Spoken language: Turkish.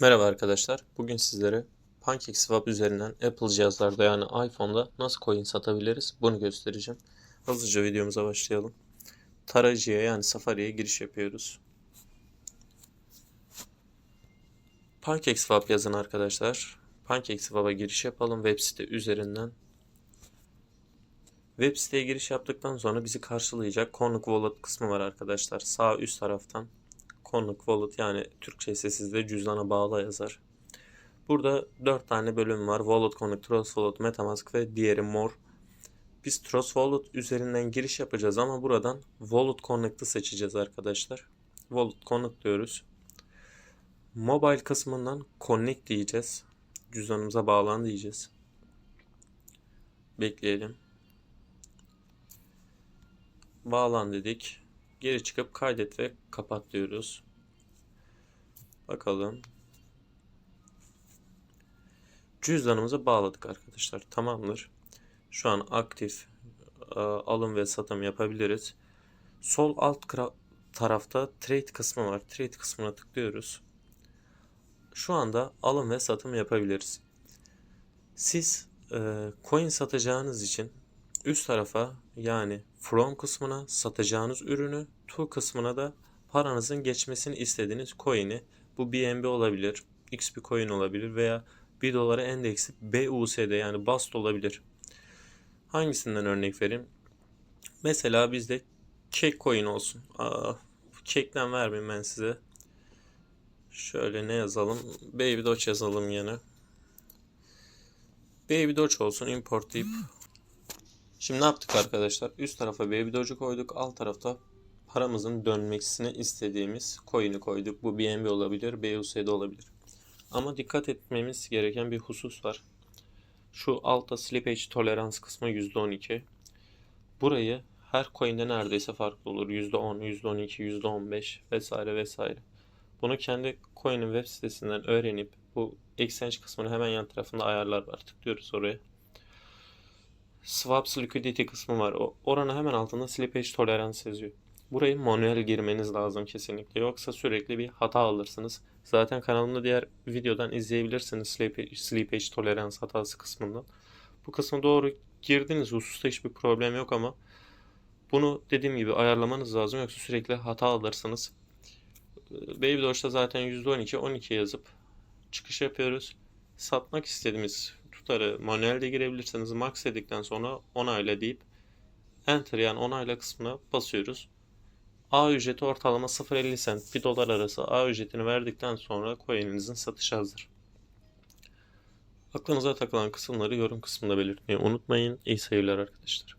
Merhaba arkadaşlar. Bugün sizlere PancakeSwap üzerinden Apple cihazlarda yani iPhone'da nasıl coin satabiliriz bunu göstereceğim. Hızlıca videomuza başlayalım. Tarayıcıya yani Safari'ye giriş yapıyoruz. PancakeSwap yazın arkadaşlar. PancakeSwap'a giriş yapalım web site üzerinden. Web siteye giriş yaptıktan sonra bizi karşılayacak konuk wallet kısmı var arkadaşlar. Sağ üst taraftan konuk wallet yani Türkçesi sizde cüzdana bağla yazar. Burada 4 tane bölüm var. Wallet Connect, Trust Wallet, Metamask ve diğeri More. Biz Trust Wallet üzerinden giriş yapacağız ama buradan Wallet Connect'ı seçeceğiz arkadaşlar. Wallet Connect diyoruz. Mobile kısmından Connect diyeceğiz. Cüzdanımıza bağlan diyeceğiz. Bekleyelim. Bağlan dedik. Geri çıkıp kaydet ve kapat diyoruz. Bakalım. Cüzdanımızı bağladık arkadaşlar. Tamamdır. Şu an aktif e, alım ve satım yapabiliriz. Sol alt tarafta trade kısmı var. Trade kısmına tıklıyoruz. Şu anda alım ve satım yapabiliriz. Siz e, coin satacağınız için üst tarafa yani from kısmına satacağınız ürünü, to kısmına da paranızın geçmesini istediğiniz coin'i bu BNB olabilir, X bir coin olabilir veya 1 dolara endeksi BUSD yani BAST olabilir. Hangisinden örnek vereyim? Mesela bizde Cake coin olsun. Aa, Cake'den vermeyeyim ben size. Şöyle ne yazalım? Baby Doge yazalım yine. Baby Doge olsun import deyip Şimdi ne yaptık arkadaşlar? Üst tarafa Baby Doge'u koyduk. Alt tarafta paramızın dönmesini istediğimiz coin'i koyduk. Bu BNB olabilir, BUSD olabilir. Ama dikkat etmemiz gereken bir husus var. Şu altta slippage tolerans kısmı %12. Burayı her coin'de neredeyse farklı olur. %10, %12, %15 vesaire vesaire. Bunu kendi coin'in web sitesinden öğrenip bu exchange kısmını hemen yan tarafında ayarlar var. Tıklıyoruz oraya. Swaps liquidity kısmı var. O, oranın hemen altında slippage tolerance yazıyor. Burayı manuel girmeniz lazım kesinlikle. Yoksa sürekli bir hata alırsınız. Zaten kanalımda diğer videodan izleyebilirsiniz slippage, slippage tolerance hatası kısmından. Bu kısmı doğru girdiniz hususta hiçbir problem yok ama bunu dediğim gibi ayarlamanız lazım yoksa sürekli hata alırsınız. Baby Doge'da zaten %12, 12 yazıp çıkış yapıyoruz. Satmak istediğimiz tutarı manuelde girebilirsiniz. Max dedikten sonra onayla deyip Enter yani onayla kısmına basıyoruz. A ücreti ortalama 0.50 cent 1 dolar arası A ücretini verdikten sonra coin'inizin satışı hazır. Aklınıza takılan kısımları yorum kısmında belirtmeyi unutmayın. İyi seyirler arkadaşlar.